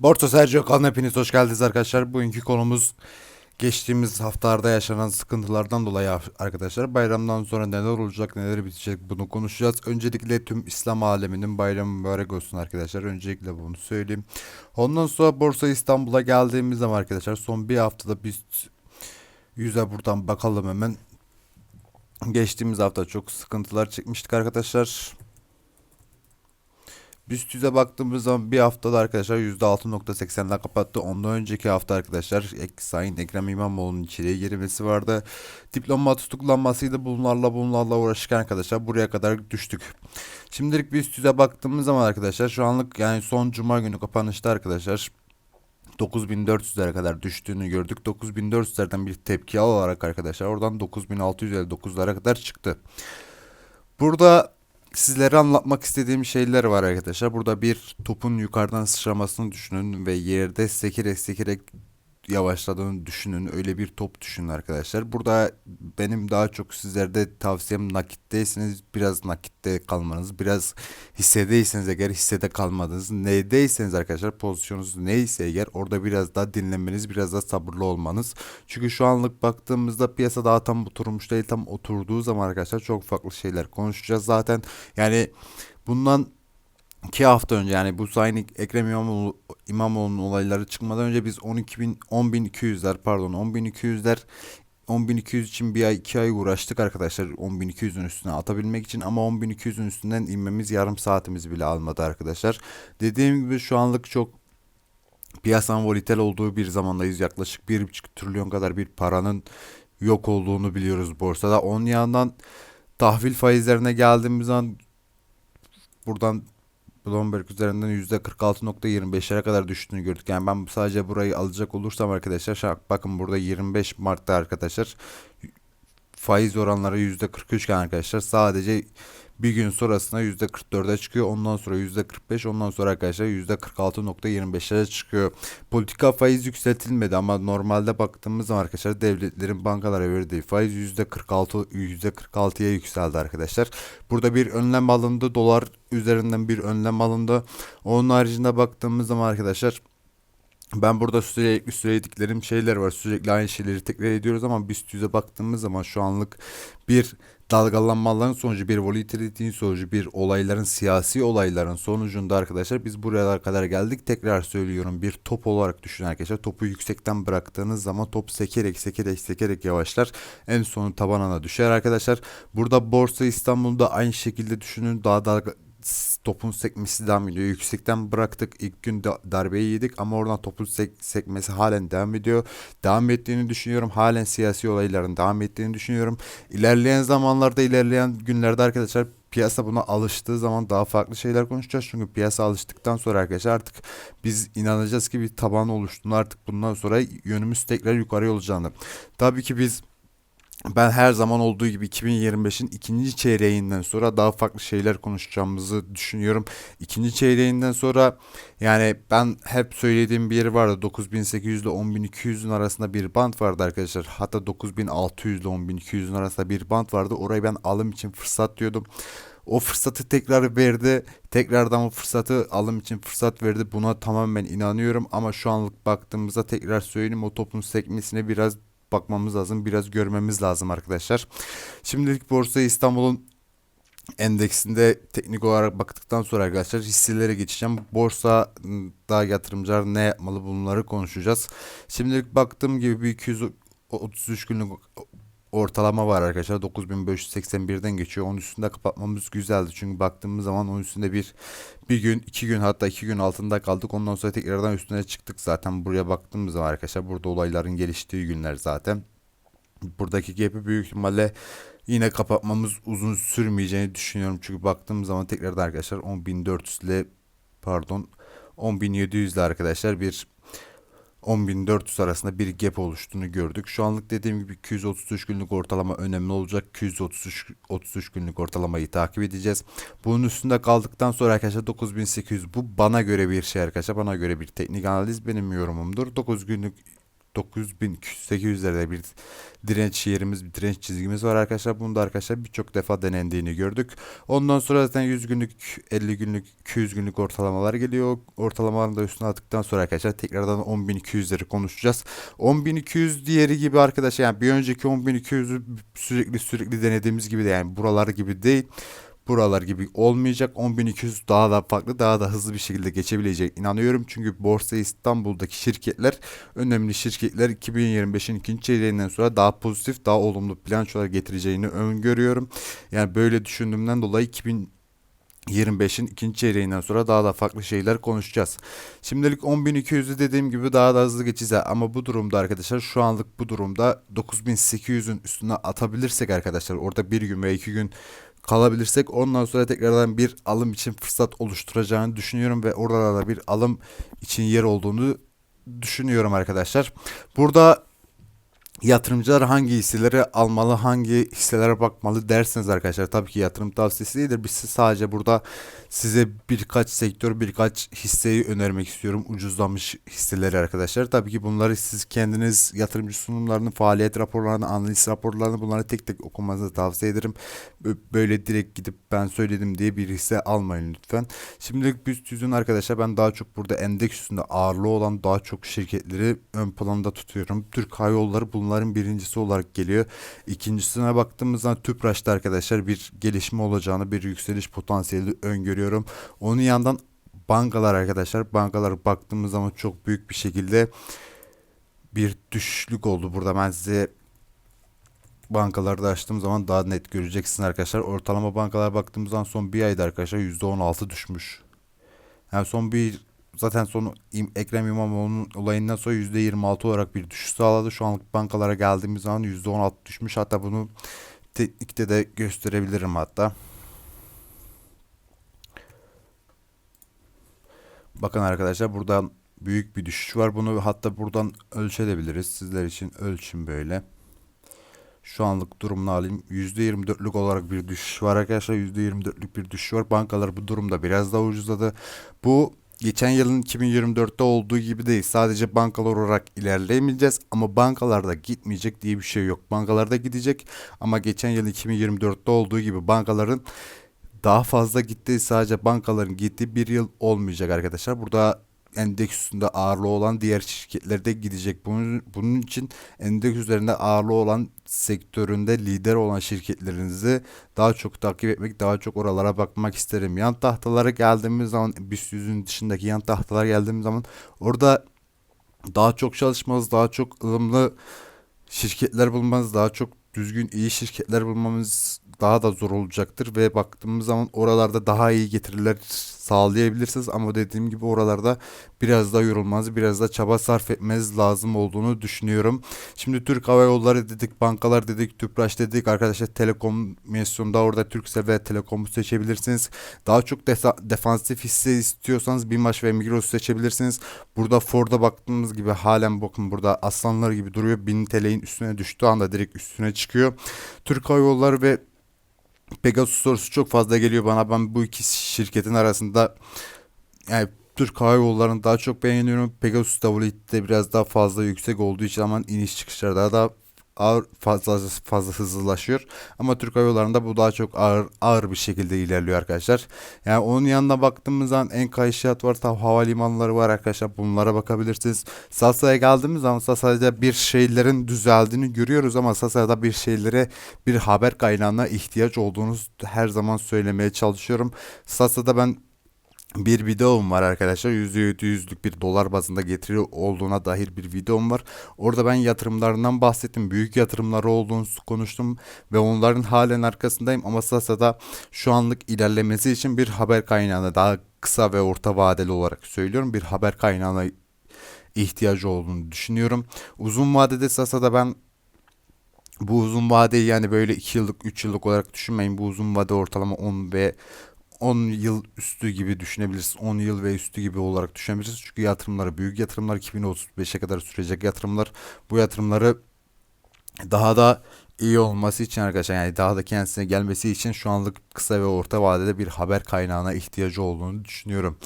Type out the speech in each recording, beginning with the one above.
Borsa Sergio kanalına hepiniz hoş geldiniz arkadaşlar. Bugünkü konumuz geçtiğimiz haftalarda yaşanan sıkıntılardan dolayı arkadaşlar bayramdan sonra neler olacak neler bitecek bunu konuşacağız. Öncelikle tüm İslam aleminin bayramı mübarek olsun arkadaşlar. Öncelikle bunu söyleyeyim. Ondan sonra Borsa İstanbul'a geldiğimiz zaman arkadaşlar son bir haftada biz yüze buradan bakalım hemen. Geçtiğimiz hafta çok sıkıntılar çekmiştik arkadaşlar. BIST 100'e baktığımız zaman bir haftada arkadaşlar %6.80'den kapattı. Ondan önceki hafta arkadaşlar Sayın Ekrem İmamoğlu'nun içeriye girmesi vardı. Diploma tutuklanmasıydı. Bunlarla bunlarla uğraşırken arkadaşlar buraya kadar düştük. Şimdilik BIST 100'e baktığımız zaman arkadaşlar şu anlık yani son cuma günü kapanışta arkadaşlar 9400'lere kadar düştüğünü gördük. 9400'lerden bir tepki olarak arkadaşlar oradan 9659'lara kadar çıktı. Burada sizlere anlatmak istediğim şeyler var arkadaşlar. Burada bir topun yukarıdan sıçramasını düşünün ve yerde sekerek sekerek yavaşladığını düşünün. Öyle bir top düşünün arkadaşlar. Burada benim daha çok sizlerde tavsiyem nakitteyseniz biraz nakitte kalmanız. Biraz hissedeyseniz eğer hissede kalmadınız. Nedeyseniz arkadaşlar pozisyonunuz neyse eğer orada biraz daha dinlemeniz biraz daha sabırlı olmanız. Çünkü şu anlık baktığımızda piyasa daha tam oturmuş değil. Tam oturduğu zaman arkadaşlar çok farklı şeyler konuşacağız zaten. Yani bundan iki hafta önce yani bu Sayın Ekrem İmamoğlu, İmamoğlu'nun olayları çıkmadan önce biz 12 bin 10 bin 200'ler pardon 10 bin 200'ler 10.200 için bir ay iki ay uğraştık arkadaşlar 10.200'ün üstüne atabilmek için ama 10.200'ün üstünden inmemiz yarım saatimiz bile almadı arkadaşlar. Dediğim gibi şu anlık çok piyasanın volitel olduğu bir zamandayız. Yaklaşık 1,5 trilyon kadar bir paranın yok olduğunu biliyoruz borsada. Onun yanından tahvil faizlerine geldiğimiz zaman buradan Bloomberg üzerinden %46.25'lere kadar düştüğünü gördük. Yani ben sadece burayı alacak olursam arkadaşlar bakın burada 25 Mart'ta arkadaşlar faiz oranları %43 iken arkadaşlar sadece bir gün sonrasında %44'e çıkıyor. Ondan sonra %45 ondan sonra arkadaşlar %46.25'lere çıkıyor. Politika faiz yükseltilmedi ama normalde baktığımız zaman arkadaşlar devletlerin bankalara verdiği faiz %46 %46'ya yükseldi arkadaşlar. Burada bir önlem alındı. Dolar üzerinden bir önlem alındı. Onun haricinde baktığımız zaman arkadaşlar ben burada sürekli söylediklerim şeyler var. Sürekli aynı şeyleri tekrar ediyoruz ama BIST 100'e baktığımız zaman şu anlık bir dalgalanmaların sonucu bir volatilitenin sonucu bir olayların siyasi olayların sonucunda arkadaşlar biz buraya kadar geldik. Tekrar söylüyorum bir top olarak düşünün arkadaşlar. Topu yüksekten bıraktığınız zaman top sekerek sekerek sekerek yavaşlar. En sonu tabanına düşer arkadaşlar. Burada Borsa İstanbul'da aynı şekilde düşünün. Daha dalga topun sekmesi devam ediyor. Yüksekten bıraktık. ilk gün darbeyi yedik ama oradan topun sek sekmesi halen devam ediyor. Devam ettiğini düşünüyorum. Halen siyasi olayların devam ettiğini düşünüyorum. İlerleyen zamanlarda ilerleyen günlerde arkadaşlar piyasa buna alıştığı zaman daha farklı şeyler konuşacağız. Çünkü piyasa alıştıktan sonra arkadaşlar artık biz inanacağız ki bir taban oluştuğunu artık bundan sonra yönümüz tekrar yukarı olacağını. Tabii ki biz ben her zaman olduğu gibi 2025'in ikinci çeyreğinden sonra daha farklı şeyler konuşacağımızı düşünüyorum. İkinci çeyreğinden sonra yani ben hep söylediğim bir yer vardı. 9800 ile 10200'ün arasında bir band vardı arkadaşlar. Hatta 9600 ile 10200'ün arasında bir band vardı. Orayı ben alım için fırsat diyordum. O fırsatı tekrar verdi. Tekrardan o fırsatı alım için fırsat verdi. Buna tamamen inanıyorum ama şu anlık baktığımızda tekrar söyleyeyim o topun sekmesine biraz bakmamız lazım. Biraz görmemiz lazım arkadaşlar. Şimdilik Borsa İstanbul'un endeksinde teknik olarak baktıktan sonra arkadaşlar hisselere geçeceğim. Borsa daha yatırımcılar ne yapmalı bunları konuşacağız. Şimdilik baktığım gibi bir 233 günlük ortalama var arkadaşlar. 9581'den geçiyor. Onun üstünde kapatmamız güzeldi. Çünkü baktığımız zaman onun üstünde bir bir gün, iki gün hatta iki gün altında kaldık. Ondan sonra tekrardan üstüne çıktık zaten. Buraya baktığımız zaman arkadaşlar burada olayların geliştiği günler zaten. Buradaki gap'i büyük ihtimalle yine kapatmamız uzun sürmeyeceğini düşünüyorum. Çünkü baktığımız zaman tekrardan arkadaşlar 10.400 ile pardon 10.700 ile arkadaşlar bir 10.400 arasında bir gap oluştuğunu gördük. Şu anlık dediğim gibi 233 günlük ortalama önemli olacak. 233 33 günlük ortalamayı takip edeceğiz. Bunun üstünde kaldıktan sonra arkadaşlar 9800 bu bana göre bir şey arkadaşlar. Bana göre bir teknik analiz benim yorumumdur. 9 günlük 9800'lerde bir direnç yerimiz, bir direnç çizgimiz var arkadaşlar. Bunu da arkadaşlar birçok defa denendiğini gördük. Ondan sonra zaten 100 günlük, 50 günlük, 200 günlük ortalamalar geliyor. Ortalamaların da üstüne attıktan sonra arkadaşlar tekrardan 10.200'leri konuşacağız. 10.200 diğeri gibi arkadaşlar yani bir önceki 10.200'ü sürekli sürekli denediğimiz gibi de yani buralar gibi değil buralar gibi olmayacak. 10.200 daha da farklı, daha da hızlı bir şekilde geçebilecek inanıyorum. Çünkü Borsa İstanbul'daki şirketler, önemli şirketler 2025'in ikinci çeyreğinden sonra daha pozitif, daha olumlu bilançolar getireceğini öngörüyorum. Yani böyle düşündüğümden dolayı 2000 25'in ikinci çeyreğinden sonra daha da farklı şeyler konuşacağız. Şimdilik 10.200'ü dediğim gibi daha da hızlı geçeceğiz ama bu durumda arkadaşlar şu anlık bu durumda 9.800'ün üstüne atabilirsek arkadaşlar orada bir gün veya iki gün kalabilirsek ondan sonra tekrardan bir alım için fırsat oluşturacağını düşünüyorum ve oralarda bir alım için yer olduğunu düşünüyorum arkadaşlar. Burada yatırımcılar hangi hisseleri almalı, hangi hisselere bakmalı derseniz arkadaşlar tabii ki yatırım tavsiyesi değildir. Biz sadece burada size birkaç sektör, birkaç hisseyi önermek istiyorum. Ucuzlamış hisseleri arkadaşlar. Tabii ki bunları siz kendiniz yatırımcı sunumlarını, faaliyet raporlarını, analiz raporlarını bunları tek tek okumanızı tavsiye ederim. Böyle direkt gidip ben söyledim diye bir hisse almayın lütfen. Şimdilik BIST 100'ün arkadaşlar ben daha çok burada endeks üstünde ağırlığı olan daha çok şirketleri ön planda tutuyorum. Türk Hava Yolları bunların birincisi olarak geliyor. İkincisine baktığımızda Tüpraş'ta arkadaşlar bir gelişme olacağını, bir yükseliş potansiyeli öngörüyorum. Onun yandan bankalar arkadaşlar, bankalar baktığımız zaman çok büyük bir şekilde bir düşüşlük oldu. Burada ben size bankalarda açtığım zaman daha net göreceksiniz arkadaşlar. Ortalama bankalar baktığımız zaman son bir ayda arkadaşlar %16 düşmüş. Yani son bir zaten son Ekrem İmamoğlu'nun olayından sonra %26 olarak bir düşüş sağladı. Şu anlık bankalara geldiğimiz zaman %16 düşmüş. Hatta bunu teknikte de gösterebilirim hatta. Bakın arkadaşlar buradan büyük bir düşüş var. Bunu hatta buradan ölçebiliriz. Sizler için ölçün böyle. Şu anlık durumunu alayım. %24'lük olarak bir düşüş var arkadaşlar. %24'lük bir düşüş var. Bankalar bu durumda biraz daha ucuzladı. Bu geçen yılın 2024'te olduğu gibi değil. Sadece bankalar olarak ilerleyemeyeceğiz ama bankalarda gitmeyecek diye bir şey yok. Bankalarda gidecek ama geçen yıl 2024'te olduğu gibi bankaların daha fazla gittiği sadece bankaların gittiği bir yıl olmayacak arkadaşlar. Burada endeks üstünde ağırlığı olan diğer şirketler de gidecek. Bunun, bunun için endeks üzerinde ağırlığı olan sektöründe lider olan şirketlerinizi daha çok takip etmek, daha çok oralara bakmak isterim. Yan tahtalara geldiğimiz zaman, BIST yüzün dışındaki yan tahtalara geldiğimiz zaman orada daha çok çalışmanız, daha çok ılımlı şirketler bulmanız, daha çok düzgün iyi şirketler bulmamız daha da zor olacaktır ve baktığımız zaman oralarda daha iyi getiriler sağlayabilirsiniz ama dediğim gibi oralarda biraz da yorulmanız, biraz da çaba sarf etmeniz lazım olduğunu düşünüyorum. Şimdi Türk Hava Yolları dedik, bankalar dedik, Tüpraş dedik. Arkadaşlar telekomünikasyonda orada Türksel ve Telekom'u seçebilirsiniz. Daha çok defansif hisse istiyorsanız BİMAŞ ve Migros seçebilirsiniz. Burada Ford'a baktığımız gibi halen bakın burada aslanlar gibi duruyor. 1000 TL'nin üstüne düştüğü anda direkt üstüne çıkıyor. Türk Hava Yolları ve Pegasus sorusu çok fazla geliyor bana. Ben bu iki şirketin arasında yani Türk Hava Yolları'nı daha çok beğeniyorum. Pegasus WT'de biraz daha fazla yüksek olduğu için ama iniş çıkışları daha da ağır fazla fazla hızlılaşıyor. Ama Türk Hava Yolları'nda bu daha çok ağır ağır bir şekilde ilerliyor arkadaşlar. Yani onun yanına baktığımız zaman en kayışat var, tav havalimanları var arkadaşlar. Bunlara bakabilirsiniz. Sasa'ya geldiğimiz zaman Sasa'da bir şeylerin düzeldiğini görüyoruz ama Sasa'da bir şeylere bir haber kaynağına ihtiyaç olduğunu her zaman söylemeye çalışıyorum. Sasa'da ben bir videom var arkadaşlar. %700'lük bir dolar bazında getiri olduğuna dair bir videom var. Orada ben yatırımlarından bahsettim. Büyük yatırımları olduğunu konuştum ve onların halen arkasındayım ama Sasa'da şu anlık ilerlemesi için bir haber kaynağına daha kısa ve orta vadeli olarak söylüyorum. Bir haber kaynağına ihtiyacı olduğunu düşünüyorum. Uzun vadede Sasa'da ben bu uzun vadeyi yani böyle 2 yıllık 3 yıllık olarak düşünmeyin. Bu uzun vade ortalama 10 ve 10 yıl üstü gibi düşünebilirsiniz. 10 yıl ve üstü gibi olarak düşünebilirsiniz. Çünkü yatırımları büyük yatırımlar 2035'e kadar sürecek yatırımlar. Bu yatırımları daha da iyi olması için arkadaşlar yani daha da kendisine gelmesi için şu anlık kısa ve orta vadede bir haber kaynağına ihtiyacı olduğunu düşünüyorum.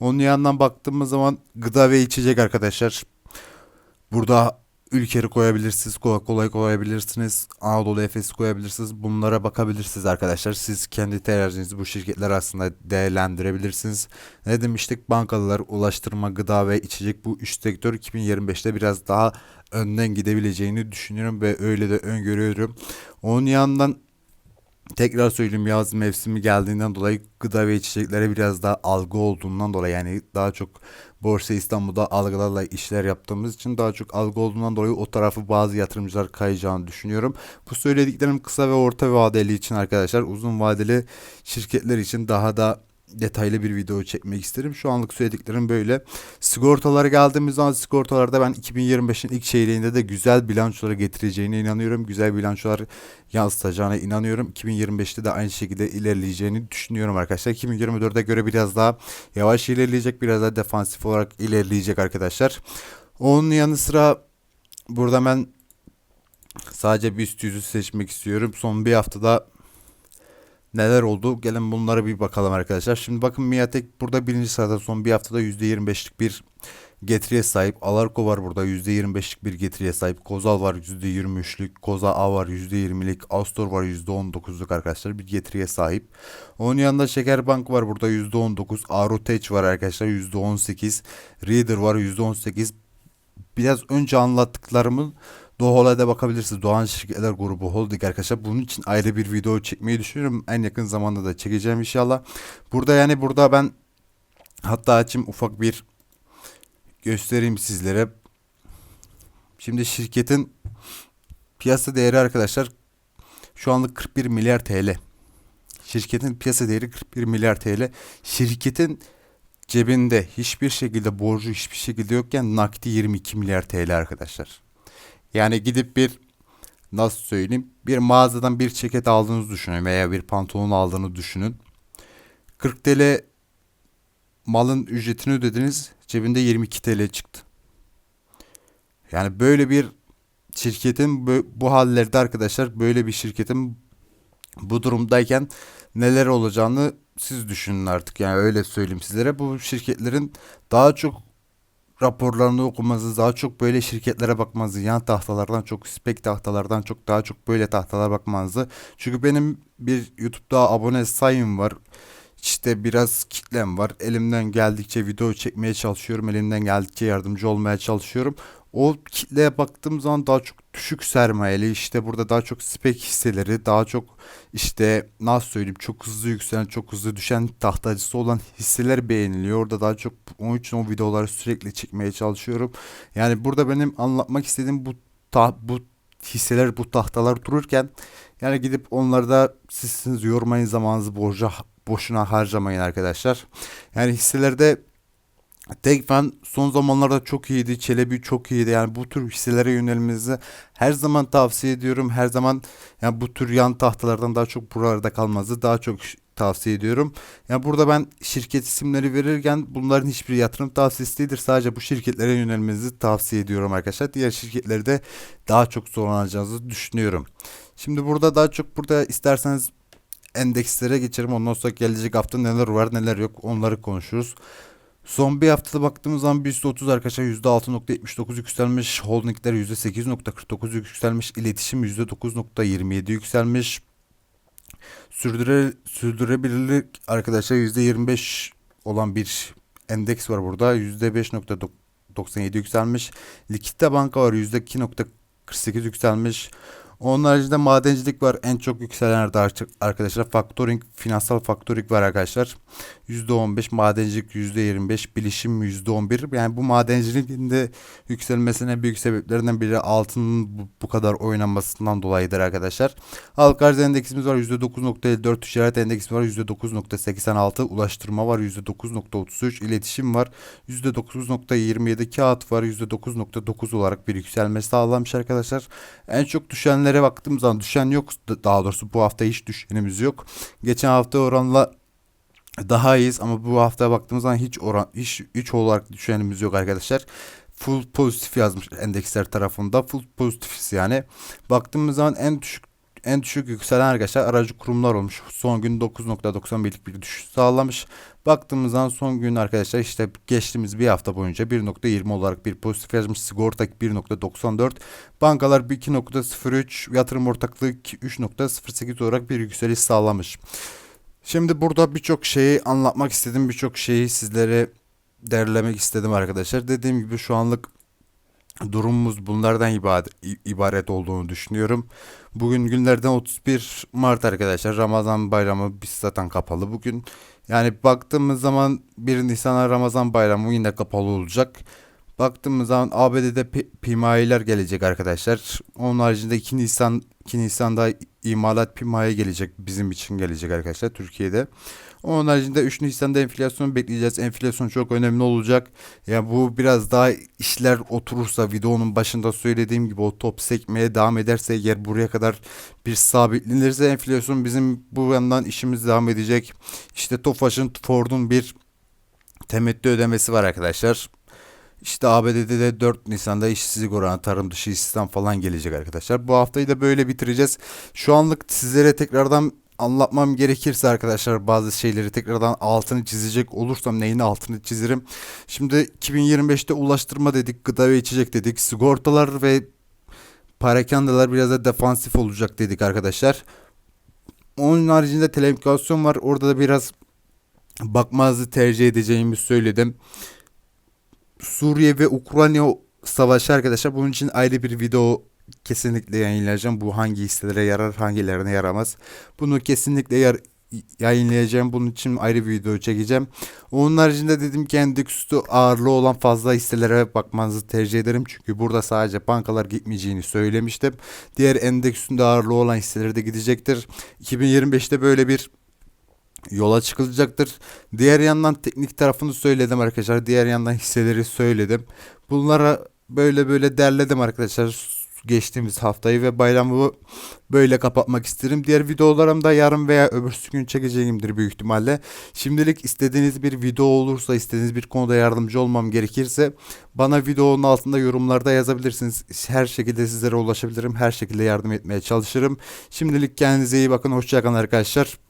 Onun yanından baktığımız zaman gıda ve içecek arkadaşlar. Burada Ülker'i koyabilirsiniz, Coca-Cola'yı koyabilirsiniz, Anadolu Efes'i koyabilirsiniz. Bunlara bakabilirsiniz arkadaşlar. Siz kendi tercihinizi bu şirketler aslında değerlendirebilirsiniz. Ne demiştik? Bankalar, ulaştırma, gıda ve içecek bu üç sektör 2025'te biraz daha önden gidebileceğini düşünüyorum ve öyle de öngörüyorum. Onun yanından Tekrar söyleyeyim yaz mevsimi geldiğinden dolayı gıda ve içeceklere biraz daha algı olduğundan dolayı yani daha çok Borsa İstanbul'da algılarla işler yaptığımız için daha çok algı olduğundan dolayı o tarafı bazı yatırımcılar kayacağını düşünüyorum. Bu söylediklerim kısa ve orta vadeli için arkadaşlar uzun vadeli şirketler için daha da detaylı bir video çekmek isterim. Şu anlık söylediklerim böyle. Sigortalara geldiğimiz zaman sigortalarda ben 2025'in ilk çeyreğinde de güzel bilançoları getireceğine inanıyorum. Güzel bilançolar yansıtacağına inanıyorum. 2025'te de aynı şekilde ilerleyeceğini düşünüyorum arkadaşlar. 2024'e göre biraz daha yavaş ilerleyecek. Biraz daha defansif olarak ilerleyecek arkadaşlar. Onun yanı sıra burada ben sadece bir üst yüzü seçmek istiyorum. Son bir haftada neler oldu? Gelin bunlara bir bakalım arkadaşlar. Şimdi bakın Miatek burada birinci sırada son bir haftada %25'lik bir getiriye sahip. Alarko var burada %25'lik bir getiriye sahip. Kozal var %23'lük. Koza A var %20'lik. Astor var %19'luk arkadaşlar bir getiriye sahip. Onun yanında Şekerbank var burada %19. Arotech var arkadaşlar %18. Reader var %18. Biraz önce anlattıklarımın Doğalay'da bakabilirsiniz. Doğan Şirketler Grubu Holding arkadaşlar. Bunun için ayrı bir video çekmeyi düşünüyorum. En yakın zamanda da çekeceğim inşallah. Burada yani burada ben hatta açayım ufak bir göstereyim sizlere. Şimdi şirketin piyasa değeri arkadaşlar şu anlık 41 milyar TL. Şirketin piyasa değeri 41 milyar TL. Şirketin cebinde hiçbir şekilde borcu hiçbir şekilde yokken nakdi 22 milyar TL arkadaşlar. Yani gidip bir nasıl söyleyeyim bir mağazadan bir ceket aldığınızı düşünün veya bir pantolon aldığını düşünün. 40 TL malın ücretini ödediniz cebinde 22 TL çıktı. Yani böyle bir şirketin bu hallerde arkadaşlar böyle bir şirketin bu durumdayken neler olacağını siz düşünün artık yani öyle söyleyeyim sizlere bu şirketlerin daha çok raporlarını okumanızı, daha çok böyle şirketlere bakmanızı, yan tahtalardan çok, spek tahtalardan çok daha çok böyle tahtalara bakmanızı. Çünkü benim bir YouTube'da abone sayım var. İşte biraz kitlem var. Elimden geldikçe video çekmeye çalışıyorum. Elimden geldikçe yardımcı olmaya çalışıyorum. O kitleye baktığım zaman daha çok düşük sermayeli işte burada daha çok spek hisseleri daha çok işte nasıl söyleyeyim çok hızlı yükselen çok hızlı düşen tahtacısı olan hisseler beğeniliyor. Orada daha çok onun için o videoları sürekli çekmeye çalışıyorum. Yani burada benim anlatmak istediğim bu ta, bu hisseler bu tahtalar dururken yani gidip onları da sizsiniz yormayın zamanınızı borca boşuna harcamayın arkadaşlar. Yani hisselerde Tekfen son zamanlarda çok iyiydi. Çelebi çok iyiydi. Yani bu tür hisselere yönelmenizi her zaman tavsiye ediyorum. Her zaman yani bu tür yan tahtalardan daha çok buralarda kalmanızı daha çok tavsiye ediyorum. Yani burada ben şirket isimleri verirken bunların hiçbir yatırım tavsiyesi değildir. Sadece bu şirketlere yönelmenizi tavsiye ediyorum arkadaşlar. Diğer şirketlerde daha çok zorlanacağınızı düşünüyorum. Şimdi burada daha çok burada isterseniz endekslere geçerim. Ondan sonra gelecek hafta neler var neler yok onları konuşuruz. Son bir haftada baktığımız zaman BIST 30 arkadaşlar %6.79 yükselmiş. Holdingler %8.49 yükselmiş. İletişim %9.27 yükselmiş. Sürdüre, sürdürebilirlik arkadaşlar %25 olan bir endeks var burada. %5.97 yükselmiş. Likidite banka var %2.48 yükselmiş. Onun haricinde madencilik var. En çok yükselenlerde arkadaşlar. Factoring, finansal factoring var arkadaşlar. %15, madencilik %25, bilişim %11. Yani bu madenciliğin de yükselmesine büyük sebeplerinden biri altının bu, bu kadar oynanmasından dolayıdır arkadaşlar. Halk arz endeksimiz var %9.54, ticaret endeksimiz var %9.86, ulaştırma var %9.33, iletişim var %9.27, kağıt var %9.9 olarak bir yükselme sağlamış arkadaşlar. En çok düşenlere baktığım zaman düşen yok. Daha doğrusu bu hafta hiç düşenimiz yok. Geçen hafta oranla daha iyiyiz ama bu hafta baktığımız zaman hiç oran hiç hiç olarak düşenimiz yok arkadaşlar. Full pozitif yazmış endeksler tarafında. Full pozitifiz yani. Baktığımız zaman en düşük en düşük yükselen arkadaşlar aracı kurumlar olmuş. Son gün 9.91'lik bir düşüş sağlamış. Baktığımız zaman son gün arkadaşlar işte geçtiğimiz bir hafta boyunca 1.20 olarak bir pozitif yazmış. Sigorta 1.94. Bankalar 2.03. Yatırım ortaklığı 3.08 olarak bir yükseliş sağlamış. Şimdi burada birçok şeyi anlatmak istedim. Birçok şeyi sizlere derlemek istedim arkadaşlar. Dediğim gibi şu anlık durumumuz bunlardan ibaret, olduğunu düşünüyorum. Bugün günlerden 31 Mart arkadaşlar. Ramazan bayramı biz zaten kapalı bugün. Yani baktığımız zaman 1 Nisan'a Ramazan bayramı yine kapalı olacak. Baktığımız zaman ABD'de pimayeler gelecek arkadaşlar. Onun haricinde 2 Nisan 2 Nisan'da imalat pimaye gelecek bizim için gelecek arkadaşlar Türkiye'de. Onun haricinde 3 Nisan'da enflasyonu bekleyeceğiz. Enflasyon çok önemli olacak. Ya bu biraz daha işler oturursa videonun başında söylediğim gibi o top sekmeye devam ederse eğer buraya kadar bir sabitlenirse enflasyon bizim bu yandan işimiz devam edecek. İşte Tofaş'ın Ford'un bir temettü ödemesi var arkadaşlar. İşte ABD'de de 4 Nisan'da işsizlik oranı, tarım dışı istihdam falan gelecek arkadaşlar. Bu haftayı da böyle bitireceğiz. Şu anlık sizlere tekrardan anlatmam gerekirse arkadaşlar bazı şeyleri tekrardan altını çizecek olursam neyin altını çizerim. Şimdi 2025'te ulaştırma dedik, gıda ve içecek dedik, sigortalar ve parakandalar biraz da defansif olacak dedik arkadaşlar. Onun haricinde telekomünikasyon var. Orada da biraz bakmazı tercih edeceğimi söyledim. Suriye ve Ukrayna savaşı arkadaşlar. Bunun için ayrı bir video kesinlikle yayınlayacağım. Bu hangi hisselere yarar, hangilerine yaramaz. Bunu kesinlikle yar yayınlayacağım. Bunun için ayrı bir video çekeceğim. Onun haricinde dedim ki endekste ağırlığı olan fazla hisselere bakmanızı tercih ederim. Çünkü burada sadece bankalar gitmeyeceğini söylemiştim. Diğer endeksinde ağırlığı olan hisseler de gidecektir. 2025'te böyle bir yola çıkılacaktır. Diğer yandan teknik tarafını söyledim arkadaşlar. Diğer yandan hisseleri söyledim. Bunlara böyle böyle derledim arkadaşlar geçtiğimiz haftayı ve bayramı böyle kapatmak isterim. Diğer videolarım da yarın veya öbürsü gün çekeceğimdir büyük ihtimalle. Şimdilik istediğiniz bir video olursa, istediğiniz bir konuda yardımcı olmam gerekirse bana videonun altında yorumlarda yazabilirsiniz. Her şekilde sizlere ulaşabilirim. Her şekilde yardım etmeye çalışırım. Şimdilik kendinize iyi bakın. Hoşçakalın arkadaşlar.